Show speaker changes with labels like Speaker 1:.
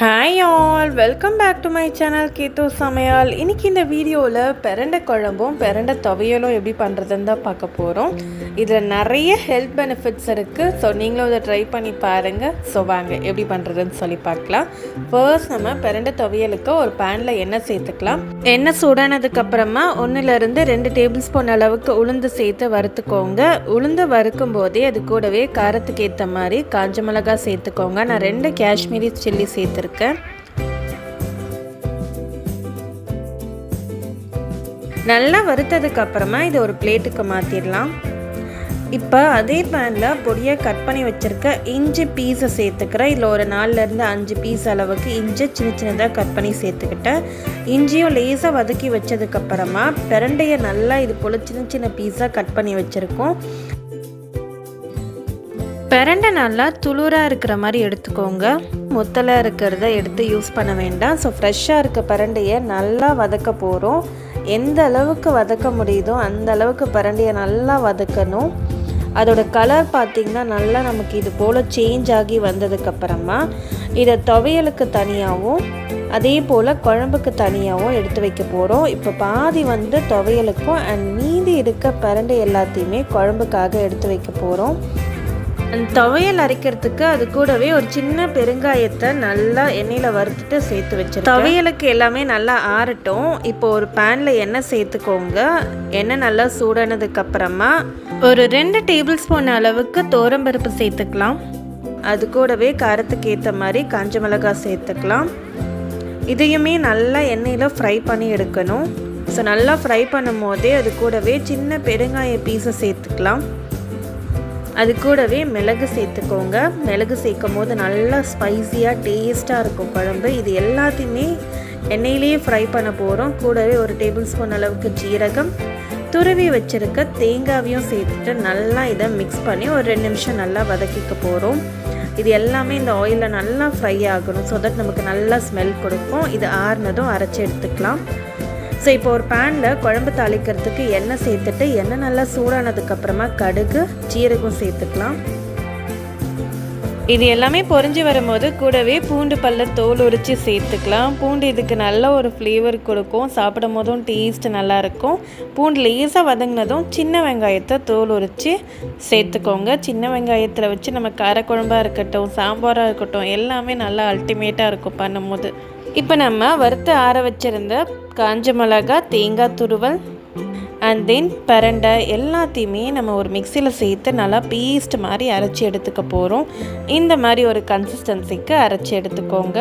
Speaker 1: Hi all welcome back to my channel Ketu சமையல் இன்றைக்கி இந்த வீடியோவில் பெரண்டை குழம்பும் பெரண்டை துவையலும் எப்படி பண்ணுறதுன்னு தான் பார்க்க போகிறோம் இதில் நிறைய ஹெல்த் பெனிஃபிட்ஸ் இருக்குது ஸோ நீங்களும் இதை ட்ரை பண்ணி பாருங்கள் ஸோ வாங்க எப்படி பண்ணுறதுன்னு சொல்லி பார்க்கலாம். ஃபர்ஸ்ட் நம்ம பெரண்டை துவையலுக்கு ஒரு பேனில் எண்ணெய் சேர்த்துக்கலாம். எண்ணெய் சூடானதுக்கப்புறமா ஒன்றுலேருந்து ரெண்டு டேபிள் ஸ்பூன் அளவுக்கு உளுந்து சேர்த்து வறுத்துக்கோங்க. உளுந்து வறுக்கும் போதே அது கூடவே காரத்துக்கு ஏற்ற மாதிரி காஞ்ச மிளகா சேர்த்துக்கோங்க. நான் ரெண்டு காஷ்மீரி சில்லி சேர்த்துருக்கேன். நல்லா வறுத்ததுக்கு அப்புறமா இதை ஒரு பிளேட்டுக்கு மாற்றிடலாம் இப்போ அதே பேனில் பொடியாக கட் பண்ணி வச்சுருக்க இஞ்சி பீஸை சேர்த்துக்கிறேன் இதில் ஒரு நாலுலேருந்து அஞ்சு பீஸ் அளவுக்கு இஞ்சி சின்ன சின்னதாக கட் பண்ணி சேர்த்துக்கிட்டேன் இஞ்சியும் லேசாக வதக்கி வச்சதுக்கப்புறமா பிரண்டையை நல்லா இது போல் சின்ன சின்ன பீஸாக கட் பண்ணி வச்சுருக்கோம். பிறண்ட நல்லா துளுராக இருக்கிற மாதிரி எடுத்துக்கோங்க. முத்தலாக இருக்கிறத எடுத்து யூஸ் பண்ண வேண்டாம். ஸோ ஃப்ரெஷ்ஷாக இருக்க பிரண்டையை நல்லா வதக்க போகிறோம் எந்த அளவுக்கு வதக்க முடியுதோ அந்த அளவுக்கு பிரண்டையை நல்லா வதக்கணும். அதோட கலர் பார்த்திங்கன்னா நல்லா நமக்கு இது போல் சேஞ்ச் ஆகி வந்ததுக்கப்புறமா இதை துவையலுக்கு தனியாகவும் அதே போல் குழம்புக்கு தனியாகவும் எடுத்து வைக்க போகிறோம் இப்போ பாதி வந்து துவையலுக்கும் அண்ட் மீதி இருக்க பிரண்டை எல்லாத்தையுமே குழம்புக்காக எடுத்து வைக்க போகிறோம் துவையல் அரைக்கிறதுக்கு அது கூடவே ஒரு சின்ன பெருங்காயத்தை நல்லா எண்ணெயில் வறுத்துட்டு சேர்த்து வச்சு துவையலுக்கு எல்லாமே நல்லா ஆறட்டும். இப்போ ஒரு பேனில் எண்ணெய் சேர்த்துக்கோங்க. எண்ணெய் நல்லா சூடானதுக்கு அப்புறமா ஒரு ரெண்டு டேபிள் ஸ்பூன் அளவுக்கு தோரம்பருப்பு சேர்த்துக்கலாம். அது கூடவே காரத்துக்கு ஏற்ற மாதிரி காஞ்ச மிளகாய் சேர்த்துக்கலாம். இதையுமே நல்லா எண்ணெயில் ஃப்ரை பண்ணி எடுக்கணும். ஸோ நல்லா ஃப்ரை பண்ணும் போதே அது கூடவே சின்ன பெருங்காய பீஸை சேர்த்துக்கலாம். அது கூடவே மிளகு சேர்த்துக்கோங்க. மிளகு சேர்க்கும் போது நல்லா ஸ்பைஸியாக டேஸ்ட்டாக இருக்கும் குழம்பு. இது எல்லாத்தையுமே எண்ணெயிலேயே ஃப்ரை பண்ண போகிறோம் கூடவே ஒரு டேபிள் ஸ்பூன் அளவுக்கு ஜீரகம். துருவி வச்சுருக்க தேங்காவையும் சேர்த்துட்டு நல்லா இதை மிக்ஸ் பண்ணி ஒரு ரெண்டு நிமிஷம் நல்லா வதக்கிக்க போகிறோம் இது எல்லாமே இந்த ஆயிலில் நல்லா ஃப்ரை ஆகணும். ஸோ தட் நமக்கு நல்லா ஸ்மெல் கொடுக்கும். இது ஆறுனதும் அரைச்சி எடுத்துக்கலாம். ஸோ இப்போ ஒரு பேனில் குழம்பு தாளிக்கிறதுக்கு எண்ணெய் சேர்த்துட்டு எண்ணெய் நல்லா சூடானதுக்கப்புறமா கடுகு ஜீரகம் சேர்த்துக்கலாம். இது எல்லாமே பொறிஞ்சு வரும்போது கூடவே பூண்டு பல்ல தோல் உரித்து சேர்த்துக்கலாம். பூண்டு இதுக்கு நல்ல ஒரு ஃப்ளேவர் கொடுக்கும். சாப்பிடும் போதும் டேஸ்ட் நல்லாயிருக்கும் பூண்டு லேசாக வதங்கினதும் சின்ன வெங்காயத்தை தோல் உரித்து சேர்த்துக்கோங்க. சின்ன வெங்காயத்தில் வச்சு நம்ம காரக்குழம்பாக இருக்கட்டும் சாம்பாராக இருக்கட்டும் எல்லாமே நல்லா அல்டிமேட்டாக இருக்கும் பண்ணும்போது. இப்போ நம்ம வறுத்து ஆற வச்சுருந்த காஞ்ச மிளகா தேங்காய் துருவல் அண்ட் தென் பரண்டை எல்லாத்தையுமே நம்ம ஒரு மிக்சியில் சேர்த்து நல்லா பேஸ்ட் மாதிரி அரைச்சி எடுத்துக்க போகிறோம் இந்த மாதிரி ஒரு கன்சிஸ்டன்சிக்கு அரைச்சி எடுத்துக்கோங்க.